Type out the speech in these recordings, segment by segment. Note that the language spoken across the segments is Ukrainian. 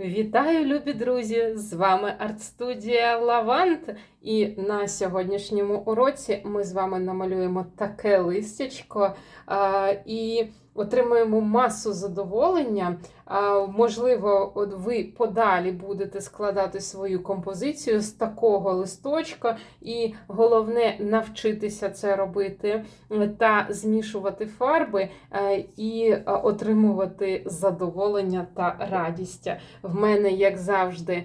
Вітаю, любі друзі! З вами арт-студія Лавант. І на сьогоднішньому уроці ми з вами намалюємо таке листячко а, і отримаємо масу задоволення. А, можливо, от ви подалі будете складати свою композицію з такого листочка, і головне навчитися це робити та змішувати фарби е, і е, отримувати задоволення та радість. В мене, як завжди,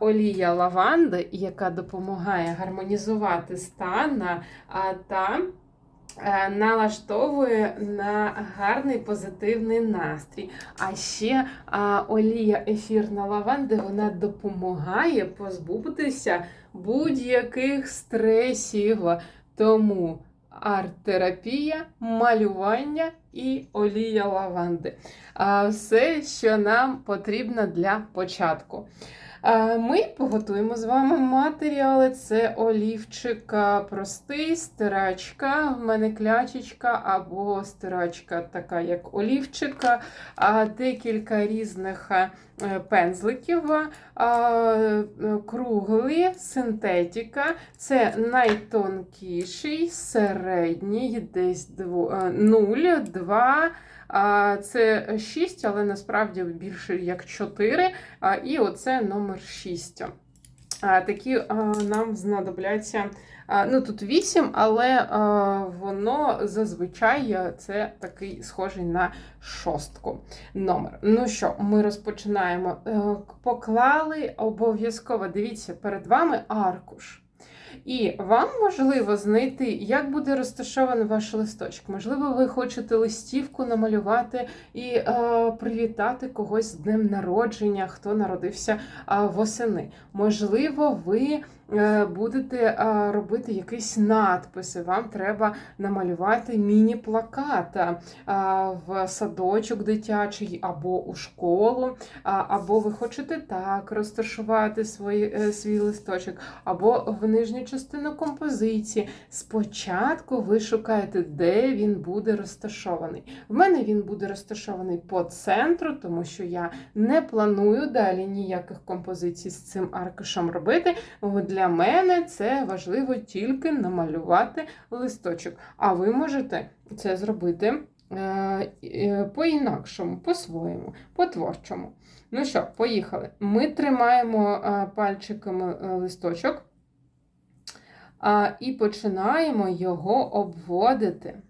олія лаванди, яка допомагає гармонізувати стан та е, налаштовує на гарний позитивний настрій. А ще а, олія ефірна лаванди вона допомагає позбутися будь-яких стресів. Тому арт-терапія, малювання і олія лаванди. А, Все, що нам потрібно для початку. А, Ми поготуємо з вами матеріали. Це олівчика простий, стирачка, в мене клячечка або стирачка, така як олівчика, декілька різних е, пензликів, а, круглі, синтетика. Це найтонкіший, середній, десь 0, 2. А, Це 6, але насправді більше як 4. А, І оце номер 6. Такі нам знадобляться. Ну, тут 8, але воно зазвичай це такий схожий на шостку номер. Ну що, ми розпочинаємо. Е, Поклали обов'язково, дивіться, перед вами аркуш. І вам можливо знайти, як буде розташований ваш листочок. Можливо, ви хочете листівку намалювати і е, привітати когось з днем народження, хто народився е, восени. Можливо, ви будете е, робити якісь надписи. Вам треба намалювати міні-плакат е, в садочок дитячий або у школу, е, або ви хочете так розташувати свій, е, свій листочок, або в нижню частину композиції. Спочатку ви шукаєте, де він буде розташований. В мене він буде розташований по центру, тому що я не планую далі ніяких композицій з цим аркушем робити. Для мене це важливо тільки намалювати листочок. А ви можете це зробити е, по-інакшому, по-своєму, по-творчому. Ну що, поїхали. Ми тримаємо е, пальчиками е, листочок. І починаємо його обводити.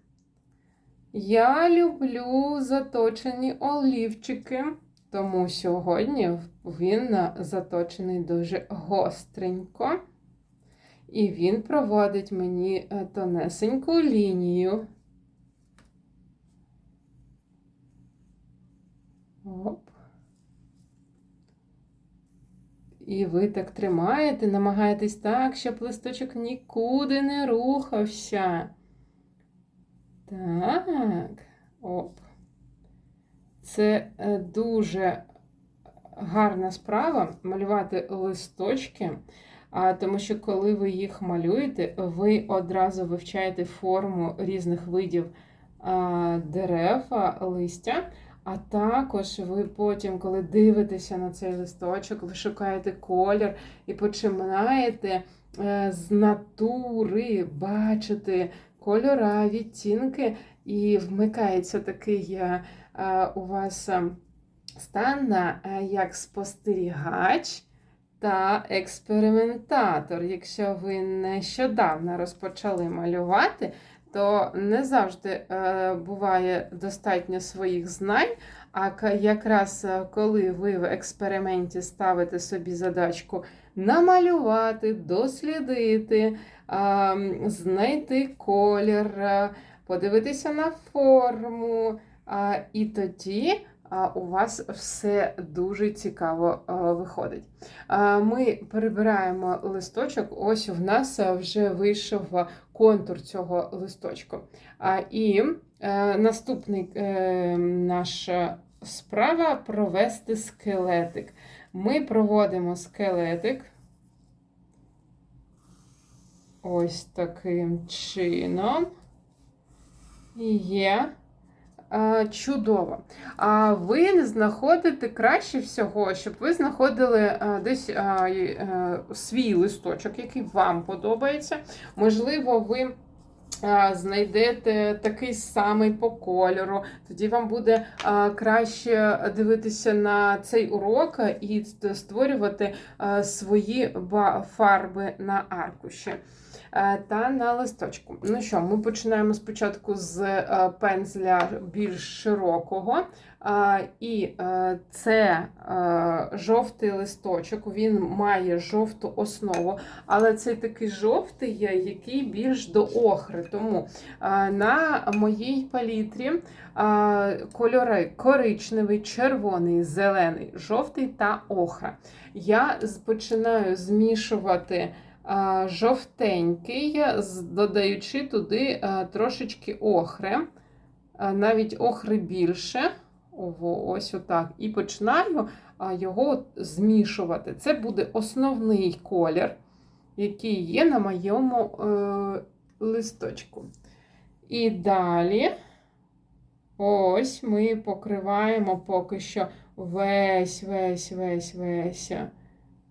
Я люблю заточені олівчики, тому сьогодні він заточений дуже гостренько. І він проводить мені е, тонесеньку лінію. Оп. І ви так тримаєте, намагаєтесь так, щоб листочок нікуди не рухався. Так, оп. Це е, дуже гарна справа малювати листочки, тому що коли ви їх малюєте, ви одразу вивчаєте форму різних видів дерев, листя. А також ви потім, коли дивитеся на цей листочок, ви шукаєте колір і починаєте е, з натури бачити кольора, відтінки, і вмикається такий е, е, у вас стан як спостерігач та експериментатор. Якщо ви нещодавно розпочали малювати, то не завжди е, буває достатньо своїх знань. А якраз е, коли ви в експерименті ставите собі задачку намалювати, дослідити, знайти колір, е, подивитися на форму, і тоді у вас все дуже цікаво виходить. Ми перебираємо листочок, ось в нас вже вийшов контур цього листочку. І е, наступний е, наша справа провести скелетик. Ми проводимо скелетик. Ось таким чином. Є. е, чудово. А ви знаходите краще всього, щоб ви знаходили е, десь е, свій листочок, який вам подобається. Можливо, ви. Знайдете такий самий по кольору, тоді вам буде краще дивитися на цей урок і створювати свої фарби на аркуші та на листочку. Ну що, ми починаємо спочатку з е, пензля більш широкого. Е, І е, це е, жовтий листочок, він має жовту основу, але це такий жовтий, який більш до охри. Тому е, на моїй палітрі е, кольори коричневий, червоний, зелений, жовтий та охра. Я починаю змішувати жовтенький, додаючи туди трошечки охри, навіть охри більше. Ось отак. І починаю його змішувати. Це буде основний колір, який є на моєму е, листочку. І далі ось ми покриваємо поки що весь, весь, весь, весь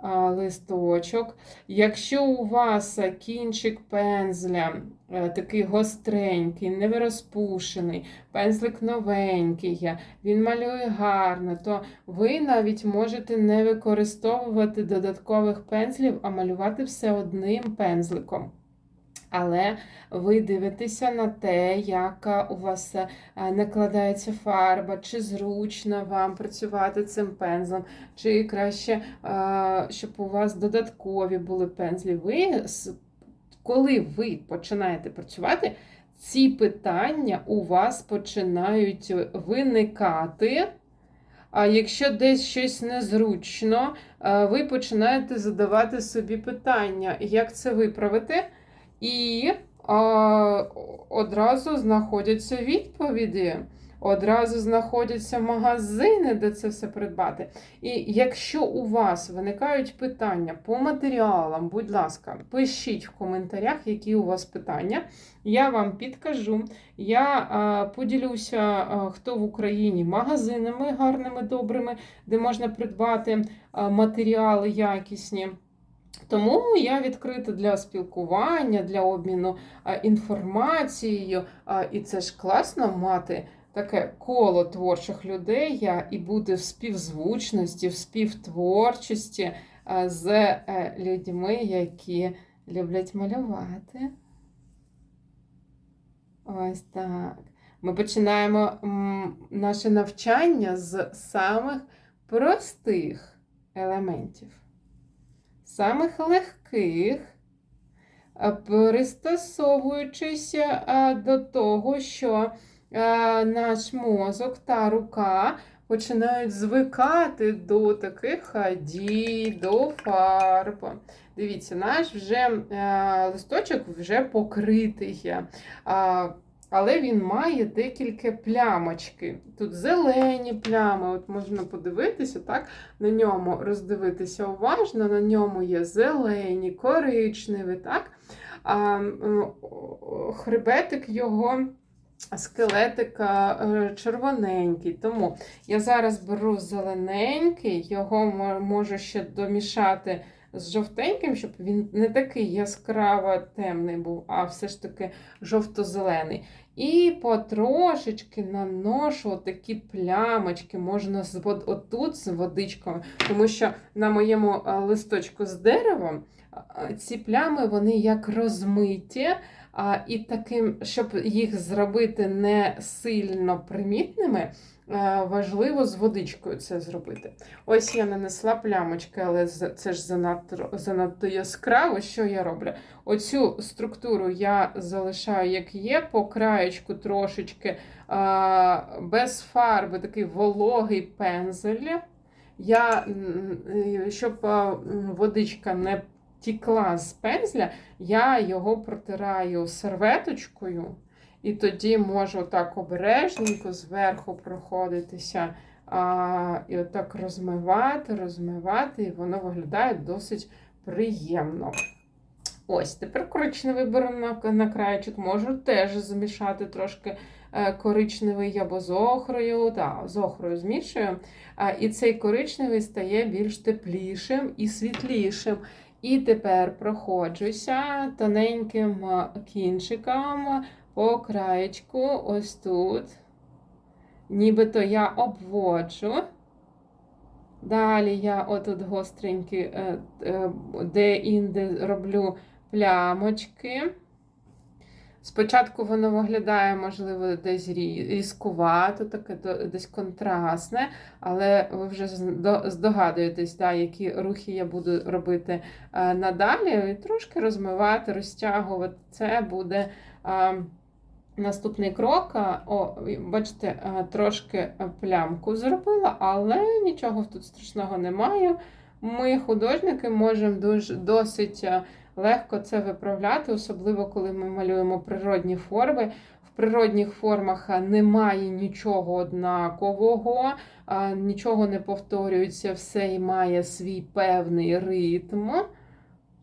листочок. Якщо у вас е, кінчик пензля е, такий гостренький, не розпушений, пензлик новенький, він малює гарно, то ви навіть можете не використовувати додаткових пензлів, а малювати все одним пензликом. Але ви дивитеся на те, як у вас е, накладається фарба, чи зручно вам працювати цим пензлем, чи краще, е, щоб у вас додаткові були пензлі. Ви, коли ви починаєте працювати, ці питання у вас починають виникати. А якщо десь щось незручно, е, ви починаєте задавати собі питання, як це виправити, і а, одразу знаходяться відповіді. Одразу знаходяться магазини, де це все придбати. І якщо у вас виникають питання по матеріалам, будь ласка, пишіть в коментарях, які у вас питання. Я вам підкажу. Я поділюся, хто в Україні магазинами гарними, добрими, де можна придбати матеріали якісні. Тому я відкрита для спілкування, для обміну інформацією. І це ж класно мати таке коло творчих людей і бути в співзвучності, в співтворчості з е, людьми, які люблять малювати. Ось так. Ми починаємо наше навчання з самих простих елементів самих легких, а, пристосовуючись до того, що наш мозок та рука починають звикати до таких дій, до фарб. Дивіться, наш вже листочок вже покритий. Але він має декілька плямочки. Тут зелені плями, от можна подивитися, так? на ньому роздивитися уважно, на ньому є зелені, коричневі, так? А, хребетик його. Скелетик е, червоненький. Тому я зараз беру зелененький, його можу ще домішати з жовтеньким, щоб він не такий яскраво темний був, а все ж таки жовто-зелений. І потрошечки наношу такі плямочки, можна з вод... отут з водичкою, тому що на моєму е, листочку з деревом е, ці плями вони як розмиті. І таким, щоб їх зробити не сильно примітними, е, важливо з водичкою це зробити. Ось я нанесла плямочки, але це ж занадто, занадто яскраво. Що я роблю? Оцю структуру я залишаю, як є, по краєчку трошечки без фарби, такий вологий пензель. Я, е, щоб водичка не тікла з пензля, я його протираю серветочкою, і тоді можу так обережненько зверху проходитися. А, і отак розмивати, розмивати, і воно виглядає досить приємно. Ось, тепер коричневий беру на, на краєчок, можу теж замішати трошки е, коричневий або з охрою, та, з охрою змішую. А, І цей коричневий стає більш теплішим і світлішим. І тепер проходжуся тоненьким е, кінчиком по краєчку, ось тут. Нібито я обводжу. Далі я отут гостренькі, е, е, де-інде роблю плямочки. Спочатку воно виглядає, можливо, десь різкувато, таке десь контрастне, але ви вже здогадуєтесь, да, які рухи я буду робити е, надалі. І трошки розмивати, розтягувати. Це буде наступний крок. О, бачите, е, трошки е, плямку зробила, але нічого тут страшного немає. Ми, художники, можемо дуже досить. е, легко це виправляти, особливо коли ми малюємо природні форми. В природних формах немає нічого однакового, нічого не повторюється, все має свій певний ритм.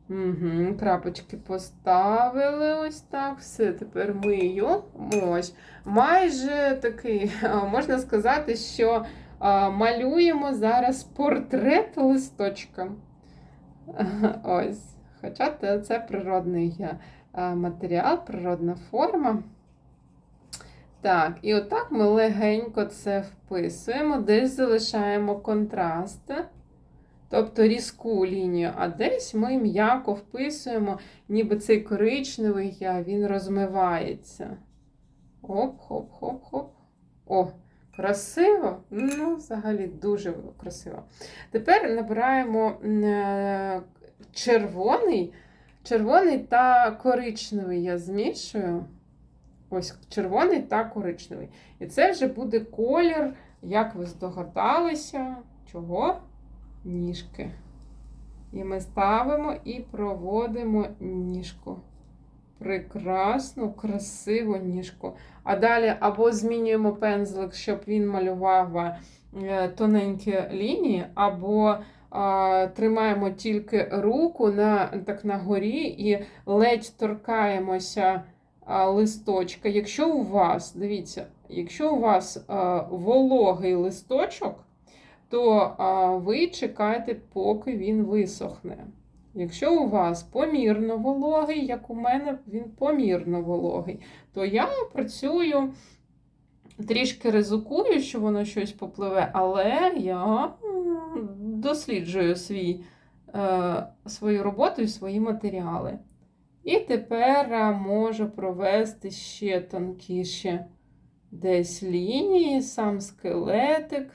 Угу, Крапочки поставили ось так. Все, тепер мию. Ось. Майже такий, можна сказати, що малюємо зараз портрет листочка. Ось. Хоча це природний е, матеріал, природна форма. Так, і отак ми легенько це вписуємо, десь залишаємо контраст, тобто різку лінію, а десь ми м'яко вписуємо, ніби цей коричневий, він розмивається. Оп-хоп-хоп-хоп. О, красиво! Ну, взагалі дуже красиво. Тепер набираємо е, червоний, червоний та коричневий я змішую. Ось червоний та коричневий. І це вже буде колір, як ви здогадалися, чого? Ніжки. І ми ставимо і проводимо ніжку. Прекрасну, красиву ніжку. А далі або змінюємо пензлик, щоб він малював е, тоненькі лінії, або а, тримаємо тільки руку на, так на горі і ледь торкаємося а, листочка. Якщо у вас, дивіться, якщо у вас а, вологий листочок, то ви чекаєте, поки він висохне. Якщо у вас помірно вологий, як у мене він помірно вологий, то я працюю трішки ризикую, що воно щось попливе, але я досліджую свій, е, свою роботу і свої матеріали. І тепер е, можу провести ще тонкіші десь лінії, сам скелетик.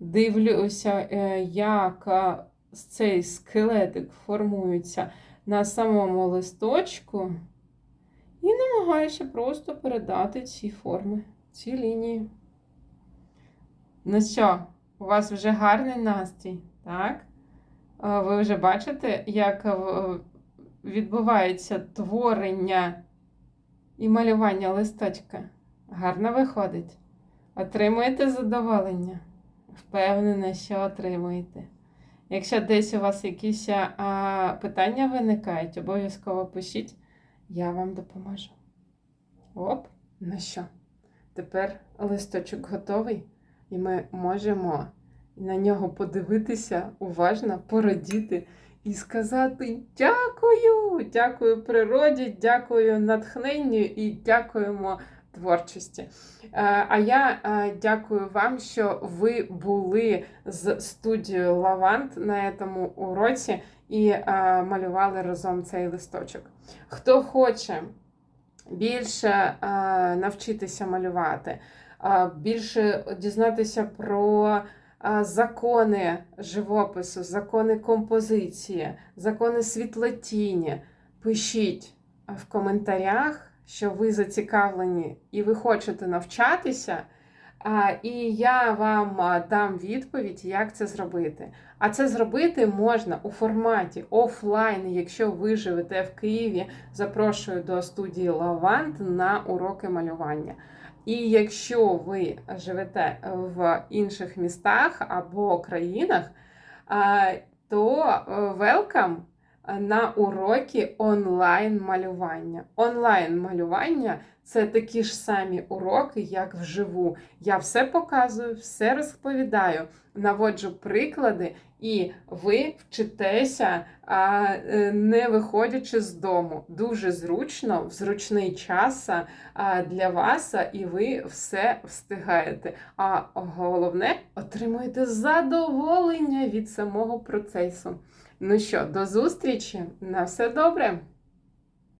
Дивлюся, е, як е, цей скелетик формується на самому листочку. І намагаюся просто передати ці форми, ці лінії. Ну що, у вас вже гарний настрій, так? Е, Ви вже бачите, як відбувається творення і малювання листочка. Гарно виходить. Отримуєте задоволення? Впевнена, що отримуєте. Якщо десь у вас якісь а, питання виникають, обов'язково пишіть, я вам допоможу. Оп, ну що? Тепер листочок готовий, і ми можемо на нього подивитися уважно, порадіти і сказати дякую! Дякую природі, дякую натхненню і дякуємо творчості. Е, А я е, дякую вам, що ви були з студією Лавант на цьому уроці і е, малювали разом цей листочок. Хто хоче більше навчитися малювати, більше дізнатися про закони живопису, закони композиції, закони світлотіні, пишіть в коментарях, що ви зацікавлені і ви хочете навчатися. І я вам дам відповідь, як це зробити. А це зробити можна у форматі офлайн, якщо ви живете в Києві. Запрошую до студії Лавант на уроки малювання. І якщо ви живете в інших містах або країнах, то welcome на уроки онлайн малювання. Онлайн малювання це такі ж самі уроки, як вживу. Я все показую, все розповідаю, наводжу приклади, і ви вчитеся, е, не виходячи з дому. Дуже зручно, в зручний час для вас, і ви все встигаєте. А головне, отримуєте задоволення від самого процесу. Ну що, до зустрічі, на все добре!